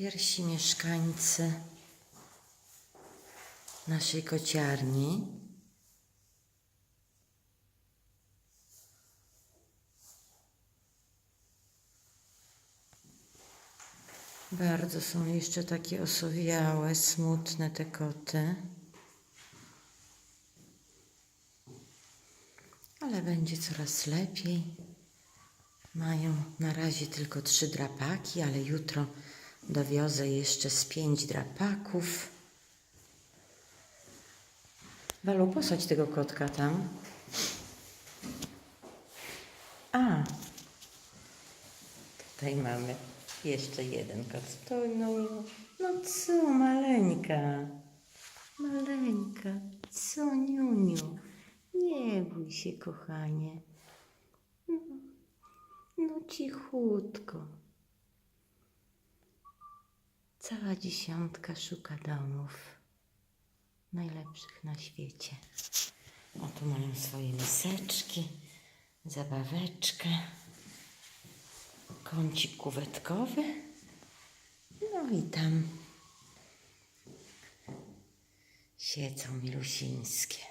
Pierwsi mieszkańcy naszej kociarni. Bardzo są jeszcze takie osowiałe, smutne te koty. Ale będzie coraz lepiej. Mają na razie tylko trzy drapaki, ale jutro dowiozę jeszcze z pięć drapaków. Walu, posadź tego kotka tam. A, tutaj mamy jeszcze jeden kot. No, no co, maleńka. Maleńka, co, niuniu. Nie bój się, kochanie. No, no cichutko. Cała dziesiątka szuka domów. Najlepszych na świecie. O, tu mają swoje miseczki, zabaweczkę, kącik kuwetkowy. No i tam siedzą milusińskie.